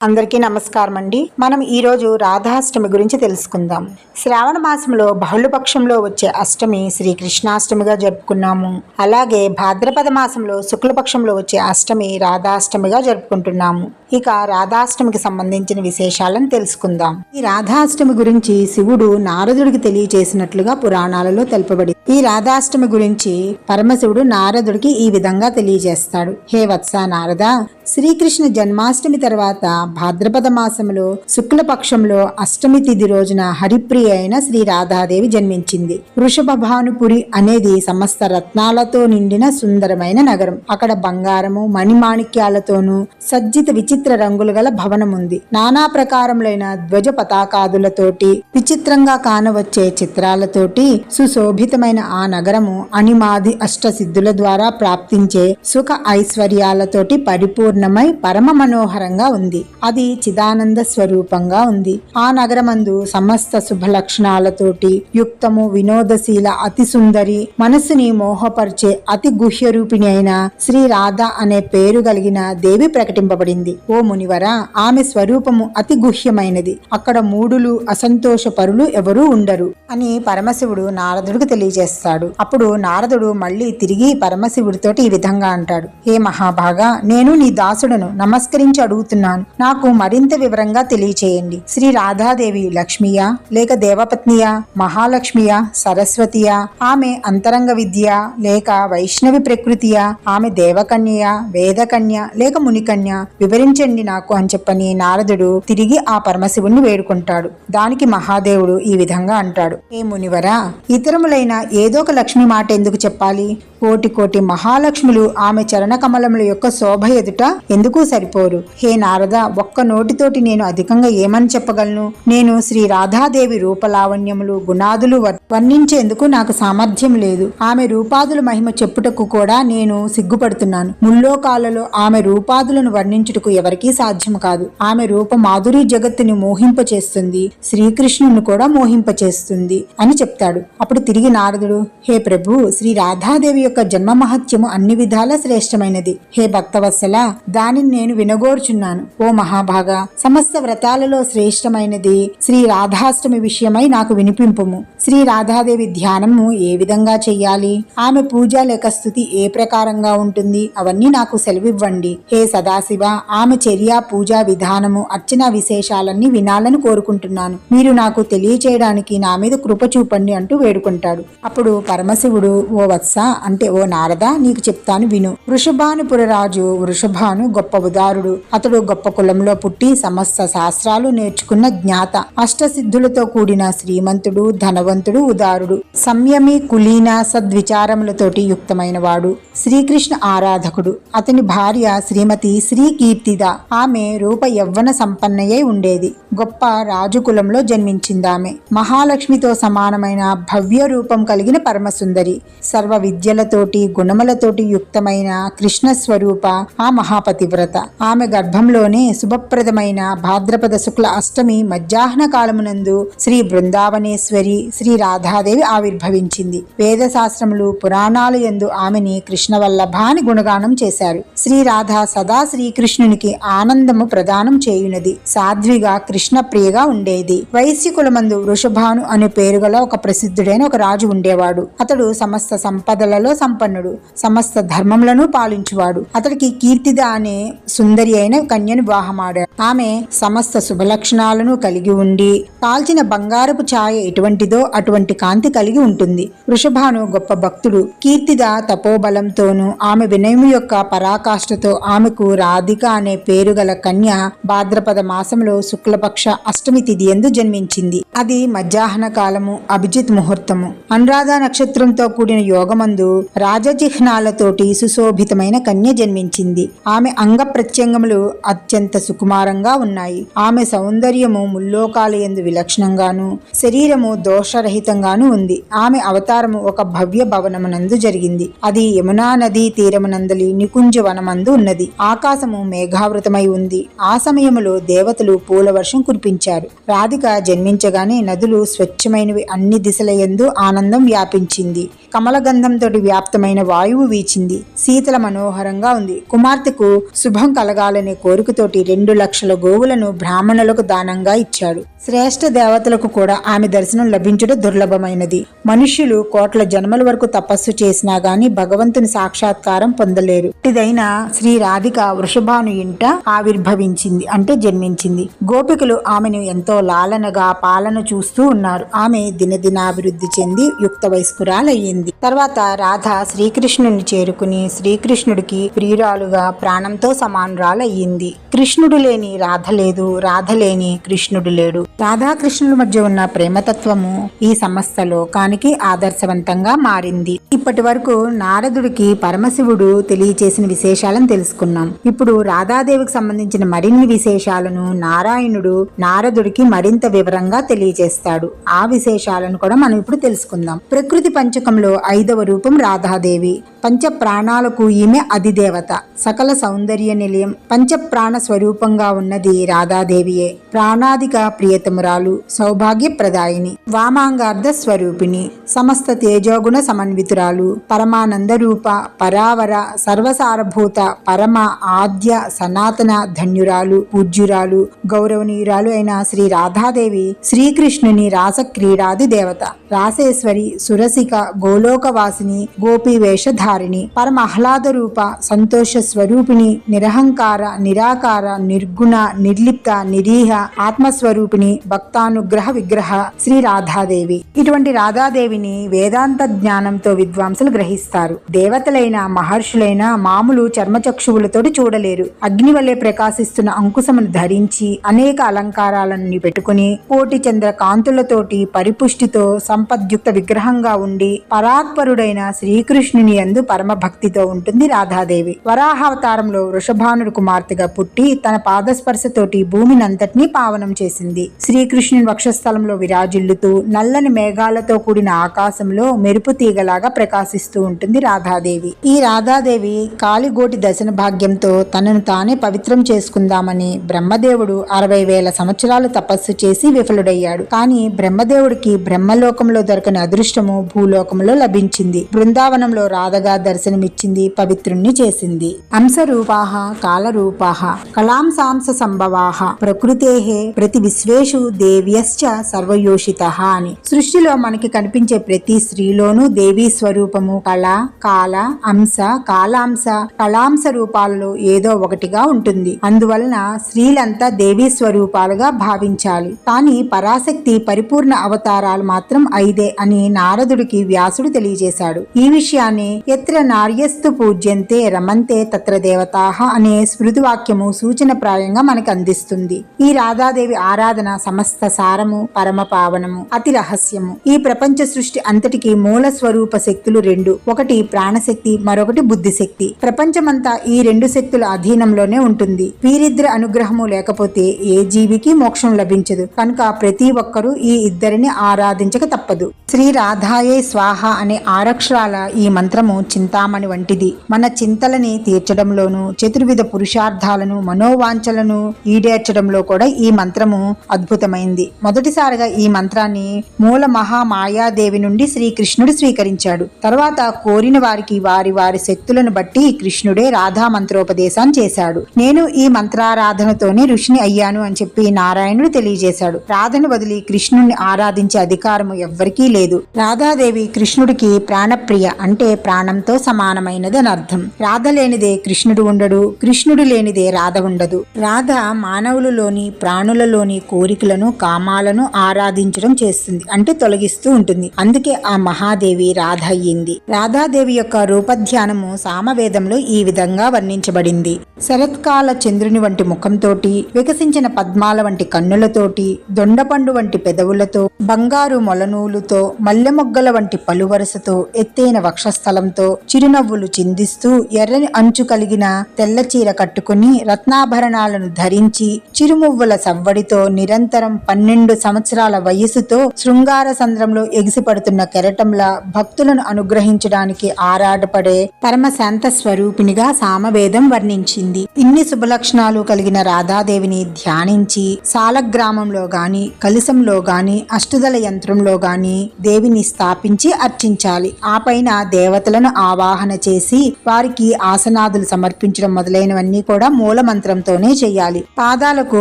అందరికీ నమస్కారం అండి మనం ఈరోజు రాధాష్టమి గురించి తెలుసుకుందాం. శ్రావణ మాసంలో బహుళపక్షంలో వచ్చే అష్టమి శ్రీ కృష్ణాష్టమిగా జరుపుకున్నాము. అలాగే భాద్రపద మాసంలో శుక్లపక్షంలో వచ్చే అష్టమి రాధాష్టమిగా జరుపుకుంటున్నాము. ఇక రాధాష్టమికి సంబంధించిన విశేషాలను తెలుసుకుందాం. ఈ రాధాష్టమి గురించి శివుడు నారదుడికి తెలియచేసినట్లుగా పురాణాలలో తెలుపబడి ఈ రాధాష్టమి గురించి పరమశివుడు నారదుడికి ఈ విధంగా తెలియజేస్తాడు. హే వత్స నారద శ్రీకృష్ణ జన్మాష్టమి తర్వాత భాద్రపద మాసంలో శుక్లపక్షంలో అష్టమి తిథి రోజున హరిప్రియ అయిన శ్రీ రాధాదేవి జన్మించింది. వృషభ భానుపురి అనేది సమస్త రత్నాలతో నిండిన సుందరమైన నగరం. అక్కడ బంగారము మణిమాణిక్యాలతోనూ సజ్జిత విచిత్ర రంగులు గల భవనం ఉంది నానా ప్రకారములైన ధ్వజ పతాకాదులతోటి విచిత్రంగా కానవచ్చే చిత్రాలతోటి సుశోభితమైన ఆ నగరము అనిమాది అష్ట సిద్ధుల ద్వారా ప్రాప్తించే సుఖ ఐశ్వర్యాలతోటి పరిపూర్ణమై పరమ మనోహరంగా ఉంది. అది చిదానంద స్వరూపంగా ఉంది. ఆ నగరమందు సమస్త శుభలక్షణాలతోటి యుక్తము వినోదశీల అతి సుందరి మనస్సుని మోహపరిచే అతి గుహ్య రూపిణి అయిన శ్రీ రాధ అనే పేరు కలిగిన దేవి ప్రకటింపబడింది. ఓ మునివర ఆమె స్వరూపము అతి గుహ్యమైనది. అక్కడ మూడులు అసంతోష పరులు ఎవరూ ఉండరు అని పరమశివుడు నారదుడికి తెలియజేస్తాడు. అప్పుడు నారదుడు మళ్ళీ తిరిగి పరమశివుడితోటి ఈ విధంగా అంటాడు. ఏ మహాభాగా నేను నీ దాసుడను నమస్కరించి అడుగుతున్నాను. నాకు మరింత వివరంగా తెలియచేయండి. శ్రీ రాధాదేవి లక్ష్మియా లేక దేవపత్నియా మహాలక్ష్మియా సరస్వతియా ఆమె అంతరంగ విద్య లేక వైష్ణవి ప్రకృతియా ఆమె దేవకన్య వేదకన్య లేక మునికన్య వివరించండి నాకు అని చెప్పని నారదుడు తిరిగి ఆ పరమశివుణ్ణి వేడుకుంటాడు. దానికి మహాదేవుడు ఈ విధంగా అంటాడు. ఏ మునివరా ఇతరములైన ఏదో ఒక లక్ష్మి మాట ఎందుకు చెప్పాలి? కోటి కోటి మహాలక్ష్ములు ఆమె చరణ కమలముల యొక్క శోభ ఎదుట ఎందుకు సరిపోరు? హే నారద ఒక్క నోటితోటి నేను అధికంగా ఏమని చెప్పగలను? నేను శ్రీ రాధాదేవి రూపలావణ్యములు గుణాదులు వర్ణించేందుకు నాకు సామర్థ్యం లేదు. ఆమె రూపాదుల మహిమ చెప్పుటకు కూడా నేను సిగ్గుపడుతున్నాను. ముల్లోకాలలో ఆమె రూపాదులను వర్ణించుటకు ఎవరికీ సాధ్యం కాదు. ఆమె రూప మాధురి జగత్తుని మోహింపచేస్తుంది. శ్రీకృష్ణుని కూడా మోహింపచేస్తుంది అని చెప్తాడు. అప్పుడు తిరిగి నారదుడు హే ప్రభు శ్రీ రాధాదేవి యొక్క జన్మ మహత్యము అన్ని విధాల శ్రేష్టమైనది. హే భక్తవత్సల దానిని నేను వినగోర్చున్నాను. ఓ మహాభాగ సమస్త వ్రతాలలో శ్రేష్టమైనది శ్రీ రాధాష్టమి విషయమై నాకు వినిపింపుము. శ్రీ రాధాదేవి ధ్యానము ఏ విధంగా చెయ్యాలి? ఆమె పూజ లేక స్థుతి ఏ ప్రకారంగా ఉంటుంది? అవన్నీ నాకు సెలవివ్వండి. హే సదాశివ ఆమె చర్య పూజా విధానము అర్చన విశేషాలన్నీ వినాలని కోరుకుంటున్నాను. మీరు నాకు తెలియచేయడానికి నా మీద కృప చూపండి అంటూ వేడుకుంటాడు. అప్పుడు పరమశివుడు ఓ వత్స అంటే ఓ నారద నీకు చెప్తాను విను. వృషభానుపురరాజు వృషభాను గొప్ప ఉదారుడు. అతడు గొప్ప కులంలో పుట్టి సమస్త శాస్త్రాలు నేర్చుకున్న జ్ఞాత అష్టసిద్ధులతో కూడిన శ్రీమంతుడు ధనవంతుడు ఉదారుడు సంయమి కులీన సద్విచారములతోటి యుక్తమైనవాడు శ్రీకృష్ణ ఆరాధకుడు. అతని భార్య శ్రీమతి శ్రీ కీర్తిద ఆమె రూప యవ్వన సంపన్నయై ఉండేది. గొప్ప రాజు కులంలో జన్మించిందామె. మహాలక్ష్మితో సమానమైన భవ్య రూపం కలిగిన పరమసుందరి. సర్వ విద్యలతోటి గుణములతోటి యుక్తమైన కృష్ణ స్వరూప ఆ మహాపతివ్రత. ఆమె గర్భంలోనే శుభప్రదమైన భాద్రపద శుక్ల అష్టమి మధ్యాహ్న కాలమునందు శ్రీ బృందావనేశ్వరి శ్రీ రాధాదేవి ఆవిర్భవించింది. వేద శాస్త్రములు పురాణాలు యందు ఆమెని కృష్ణవల్లభ అని గుణగానం చేశారు. శ్రీ రాధ సదా శ్రీకృష్ణునికి ఆనందము ప్రదానం చేయునది. సాధ్విగా కృష్ణ ప్రియగా ఉండేది. వైశ్య కులమందు వృషభాను అనే పేరు గల ఒక ప్రసిద్ధుడైన ఒక రాజు ఉండేవాడు. అతడు సమస్త సంపదలలో సంపన్నుడు. సమస్త ధర్మములను పాలించువాడు. అతడికి కీర్తిద అనే సుందరి అయిన కన్యను వివాహమాడాడు ఆమె సమస్త శుభలక్షణాలను కలిగి ఉండి కాల్చిన బంగారపు ఛాయ ఎటువంటిదో అటువంటి కాంతి కలిగి ఉంటుంది. వృషభాను గొప్ప భక్తుడు. కీర్తిద తపోబలంతోనూ ఆమె వినయము యొక్క పరాకాష్ఠతో ఆమెకు రాధిక అనే పేరు గల కన్య భాద్రపద మాసంలో శుక్లపక్ష అష్టమి తిథి ఎందు జన్మించింది. అది మధ్యాహ్న కాలము అభిజిత్ ముహూర్తము. అనురాధ నక్షత్రంతో కూడిన యోగమందు రాజచిహ్నాలతోటి సుశోభితమైన కన్య జన్మించింది. ఆమె అంగ ప్రత్యంగములు అత్యంత సుకుమారంగా ఉన్నాయి. ఆమె సౌందర్యము ముల్లోకాలయందు విలక్షణంగాను శరీరము దోషరహితంగాను ఉంది. ఆమె అవతారము ఒక భవ్య భవనమునందు జరిగింది. అది యమునా నదీ తీరమునందలి నికుంజ వనమందు ఉన్నది. ఆకాశము మేఘావృతమై ఉంది. ఆ సమయములో దేవతలు పూల వర్షం కురిపించారు. రాధిక జన్మించగానే నదులు స్వచ్ఛమైనవి అన్ని దిశల యందు ఆనందం వ్యాపించింది. కమలగంధంతో వ్యాప్తమైన వాయువు వీచింది. శీతల మనోహరంగా ఉంది. కుమార్తెకు శుభం కలగాలనే కోరికతోటి రెండు లక్షల గోవులను బ్రాహ్మణులకు దానంగా ఇచ్చాడు. శ్రేష్ఠ దేవతలకు కూడా ఆమె దర్శనం లభించడం దుర్లభమైనది. మనుష్యులు కోట్ల జన్మల వరకు తపస్సు చేసినా గాని భగవంతుని సాక్షాత్కారం పొందలేరు. ఇదైన శ్రీ రాధిక వృషభాను ఇంట ఆవిర్భవించింది అంటే జన్మించింది. గోపికలు ఆమెను ఎంతో లాలనగా పాలన చూస్తూ ఉన్నారు. ఆమె దినదినాభివృద్ధి చెంది యుక్త వయస్కురాలయ్యింది. తర్వాత రాధ శ్రీకృష్ణుని చేరుకుని శ్రీకృష్ణుడికి ప్రియురాలుగా ప్రాణంతో సమానురాలయ్యింది. కృష్ణుడు లేని రాధ లేదు రాధ లేని కృష్ణుడు లేడు. రాధాకృష్ణుల మధ్య ఉన్న ప్రేమతత్వము ఈ సమస్య లోకానికి ఆదర్శవంతంగా మారింది. ఇప్పటి వరకు నారదుడికి పరమశివుడు తెలియచేసిన విశేషాలను తెలుసుకున్నాం. ఇప్పుడు రాధాదేవికి సంబంధించిన మరిన్ని విశేషాలను నారాయణుడు నారదుడికి మరింత వివరంగా తెలియజేస్తాడు. ఆ విశేషాలను కూడా మనం ఇప్పుడు తెలుసుకుందాం. ప్రకృతి పంచకంలో ఐదవ రూపం రాధాదేవి. పంచ ప్రాణాలకు ఈమె అధిదేవత. సకల సౌందర్య నిలయం పంచ ప్రాణ స్వరూపంగా ఉన్నది రాధాదేవియే. ప్రాణాదిక ప్రియతమురాలు సౌభాగ్య ప్రదాయిని వామాంగార్ధ స్వరూపిణి సమస్త తేజోగుణ సమన్వితురాలు పరమానంద రూప పరావర సర్వసారభూత పరమ ఆద్య సనాతన ధన్యురాలు పూజ్యురాలు గౌరవనీయురాలు అయిన శ్రీ రాధాదేవి శ్రీకృష్ణుని రాస క్రీడాది దేవత. రాసేశ్వరి సురసిక గోలోకవాసిని గోపీవేషధారిణి పరమహ్లాద రూప సంతోష స్వరూపిణి నిరహంకార నిరాకార నిర్గుణ నిర్లిప్త నిరీహ ఆత్మస్వరూపిణి భక్తానుగ్రహ విగ్రహ శ్రీ రాధాదేవి. ఇటువంటి రాధాదేవిని వేదాంత జ్ఞానంతో విద్వాంసులు గ్రహిస్తారు. దేవతలైన మహర్షులైన మామూలు చర్మచక్షువులతోటి చూడలేరు. అగ్ని వలె ప్రకాశిస్తున్న అంకుశమును ధరించి అనేక అలంకారాలను పెట్టుకుని కోటి చంద్ర కాంతులతోటి పరిపుష్టితో సంపద్యుక్త విగ్రహంగా ఉండి పరాత్పరుడైన శ్రీకృష్ణుని యందు పరమ భక్తితో ఉంటుంది రాధాదేవి. వరాహావతారంలో వృషభానుడు కుమార్తెగా పుట్టి తన పాదస్పర్శతోటి భూమినంతటినీ పావనం చేసింది. శ్రీకృష్ణుని వక్షస్థలంలో విరాజిల్లుతూ నల్లని మేఘాలతో కూడిన ఆకాశంలో మెరుపు తీగలాగా ప్రకాశిస్తూ ఉంటుంది రాధాదేవి. ఈ రాధాదేవి కాలిగోటి దర్శన భాగ్యంతో తనను తానే పవిత్రం చేసుకుందామని బ్రహ్మదేవుడు అరవై వేల సంవత్సరాలు తపస్సు చేసి విఫలుడయ్యాడు. కానీ బ్రహ్మదేవుడికి బ్రహ్మలోకంలో దొరకని అదృష్టము భూలోకంలో లభించింది. బృందావనంలో రాధగా దర్శనమిచ్చింది పవిత్రుణ్ణి చేసింది. అంశరూపాహ కాలరూపాహ కళాంశాంశ సంభవాహ ప్రకృతేహే ప్రతి విశ్వేషు దేవ్యశ్చ సర్వయోషిత అని. సృష్టిలో మనకి కనిపించే ప్రతి స్త్రీలోనూ దేవీ స్వరూపము కళ కాల అంశ కాలాంశ కళాంశ రూపాలలో ఏదో ఒకటిగా ఉంటుంది. అందువలన స్త్రీలంతా దేవీ స్వరూపాలుగా భావించాలి. కానీ పరాశక్తి పరిపూర్ణ అవతారాలు మాత్రం ఐదే అని నారదుడికి వ్యాసుడు తెలియజేశాడు. ఈ విషయాన్ని ఎత్ర నార్యస్తు పూజ్యంతే రమంతే తత్ర దేవతాహ అనే స్మృతి వాక్యము సూచన ప్రాయంగా మనకు అందిస్తుంది. ఈ రాధాదేవి ఆరాధన సమస్త సారము పరమ పావనము అతి రహస్యము. ఈ ప్రపంచ సృష్టి అంతటికి మూల స్వరూప శక్తులు రెండు. ఒకటి ప్రాణశక్తి మరొకటి బుద్ధిశక్తి. ప్రపంచమంతా ఈ రెండు శక్తుల అధీనంలోనే ఉంటుంది. వీరిద్దరి అనుగ్రహము లేకపోతే ఏ జీవికి మోక్షం లభించదు. కనుక ప్రతి ఒక్కరూ ఈ ఇద్దరిని ఆరాధించక తప్పదు. శ్రీ రాధాయే స్వాహ అనే ఆరక్షరాల ఈ మంత్రము చింతామణి వంటిది. మన చింతలని తీర్చడంలోను చతుర్విధ పురుషార్థాలను మనోవాంఛలను ఈడేర్చడంలో కూడా ఈ మంత్రము అద్భుతమైంది. మొదటిసారిగా ఈ మంత్రాన్ని మూల మహామాయాదేవి నుండి శ్రీకృష్ణుడు స్వీకరించాడు. తర్వాత కోరిన వారికి వారి వారి శక్తులను బట్టి కృష్ణుడే రాధా మంత్రోపదేశాన్ని చేశాడు. నేను ఈ మంత్రారాధనతోనే ఋషిని అయ్యాను అని చెప్పి నారాయణుడు తెలియజేశాడు. రాధను వదిలి కృష్ణుణ్ణి ఆరాధించే అధికారము ఎవ్వరికీ లేదు. రాధాదేవి కృష్ణుడు కృష్ణుడికి ప్రాణప్రియ అంటే ప్రాణంతో సమానమైనది అని అర్థం. రాధ లేనిదే కృష్ణుడు ఉండడు కృష్ణుడు లేనిదే రాధ ఉండదు. రాధ మానవులలోని ప్రాణులలోని కోరికలను కామాలను ఆరాధించడం చేస్తుంది అంటే తొలగిస్తూ ఉంటుంది. అందుకే ఆ మహాదేవి రాధ అయ్యింది. రాధాదేవి యొక్క రూపధ్యానము సామవేదంలో ఈ విధంగా వర్ణించబడింది. శరత్కాల చంద్రుని వంటి ముఖంతోటి వికసించిన పద్మాల వంటి కన్నులతోటి దొండపండు వంటి పెదవులతో బంగారు మొలనూలుతో మల్లె మొగ్గల వంటి వరుసతో ఎత్తైన వక్షస్థలంతో చిరునవ్వులు చిందిస్తూ ఎర్రని అంచు కలిగిన తెల్ల చీర కట్టుకుని రత్నాభరణాలను ధరించి చిరుమువ్వుల సవ్వడితో నిరంతరం పన్నెండు సంవత్సరాల వయసుతో శృంగార సంద్రంలో ఎగిసిపడుతున్న కెరటంలా భక్తులను అనుగ్రహించడానికి ఆరాటపడే పరమశాంత స్వరూపినిగా సామవేదం వర్ణించింది. ఇన్ని శుభలక్షణాలు కలిగిన రాధాదేవిని ధ్యానించి సాలగ్రామంలో గాని కలిసంలో గాని అష్టదల యంత్రంలో గాని దేవిని స్థాపించి అర్చి అర్చించాలి ఆ పైన దేవతలను ఆవాహన చేసి వారికి ఆసనాదులు సమర్పించడం మొదలైనవన్నీ కూడా మూల మంత్రంతోనే చేయాలి. పాదాలకు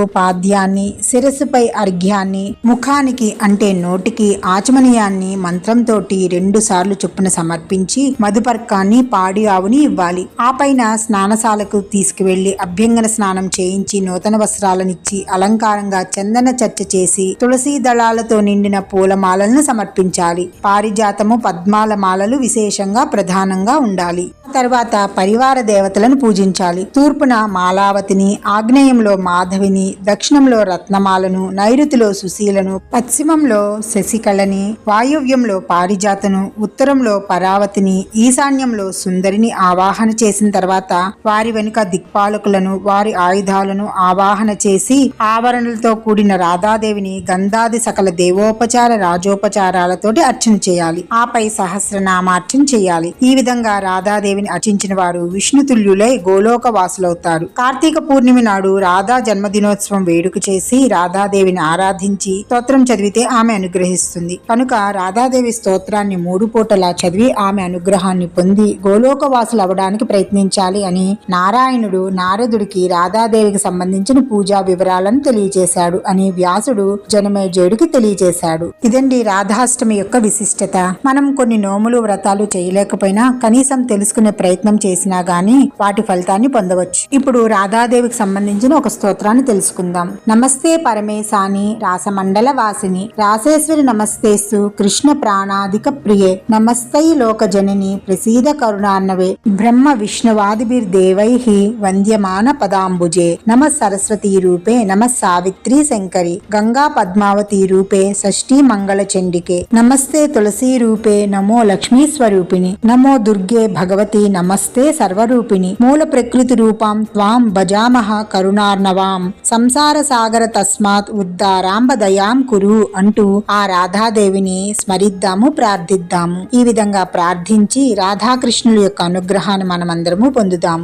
పాద్యాన్ని శిరస్సుపై అర్ఘ్యాన్ని ముఖానికి అంటే నోటికి ఆచమనీయాన్ని మంత్రంతో రెండు సార్లు చొప్పున సమర్పించి మధుపర్కాన్ని పాడి ఆవుని ఇవ్వాలి. ఆ పైన స్నానశాలకు తీసుకువెళ్ళి అభ్యంగన స్నానం చేయించి నూతన వస్త్రాలనిచ్చి అలంకారంగా చందన చర్చ చేసి తులసి దళాలతో నిండిన పూలమాలలను సమర్పించాలి. పారిజాతము పద్మాల మాలలు విశేషంగా ప్రధానంగా ఉండాలి. తర్వాత పరివార దేవతలను పూజించాలి. తూర్పున మాలావతిని ఆగ్నేయంలో మాధవిని దక్షిణంలో రత్నమాలను నైరుతిలో సుశీలను పశ్చిమంలో శశికళని వాయువ్యంలో పారిజాతను ఉత్తరంలో పరావతిని ఈశాన్యంలో సుందరిని ఆవాహన చేసిన తర్వాత వారి వెనుక దిక్పాలకులను వారి ఆయుధాలను ఆవాహన చేసి ఆవరణలతో కూడిన రాధాదేవిని గంధాది సకల దేవోపచార రాజోపచారాలతోటి అర్చన చేయాలి. ఆపై సహస్రనామార్చన చేయాలి. ఈ విధంగా రాధాదేవి దేవిని అర్చించిన వారు విష్ణుతుల్యులై గోలోక వాసులవుతారు కార్తీక పూర్ణిమ నాడు రాధా జన్మదినోత్సవం వేడుక చేసి రాధాదేవిని ఆరాధించి స్తోత్రం చదివితే ఆమె అనుగ్రహిస్తుంది. కనుక రాధాదేవి స్తోత్రాన్ని మూడు పూటలా చదివి ఆమె అనుగ్రహాన్ని పొంది గోలోక వాసులు అవ్వడానికి ప్రయత్నించాలి అని నారాయణుడు నారదుడికి రాధాదేవికి సంబంధించిన పూజా వివరాలను తెలియజేశాడు అని వ్యాసుడు జనమేజయుడికి తెలియజేశాడు. ఇదండి రాధాష్టమి యొక్క విశిష్టత. మనం కొన్ని నోములు వ్రతాలు చేయలేకపోయినా కనీసం తెలుసుకుని ప్రయత్నం చేసినా గానీ వాటి ఫలితాన్ని పొందవచ్చు. ఇప్పుడు రాధాదేవికి సంబంధించిన ఒక స్తోత్రాన్ని తెలుసుకుందాం. నమస్తే పరమేశాని రాసమండల వాసిని. రాసేశ్వరి నమస్తేస్తు కృష్ణ ప్రాణాధిక ప్రియే. నమస్తై లోక జనని ప్రసీద కరుణాన్నవే. బ్రహ్మ విష్ణువాదిభిర్దేవై వంద్యమాన పదాంబుజే. నమ సరస్వతి రూపే నమ సావిత్రి శంకరి. గంగా పద్మావతి రూపే షష్ఠీ మంగళ చండికే. నమస్తే తులసీ రూపే నమో లక్ష్మీ స్వరూపిణి. నమో దుర్గే భగవతి నమస్తే సర్వరూపిణి. మూల ప్రకృతి రూపాం త్వాం భజామహ కరుణార్ణవాం. సంసార సాగర తస్మాత్ ఉద్దారాంబ దయాం కురు అంటూ ఆ రాధాదేవిని స్మరిద్దాము ప్రార్థిద్దాము. ఈ విధంగా ప్రార్థించి రాధాకృష్ణుల యొక్క అనుగ్రహాన్ని మనమందరము పొందుదాము.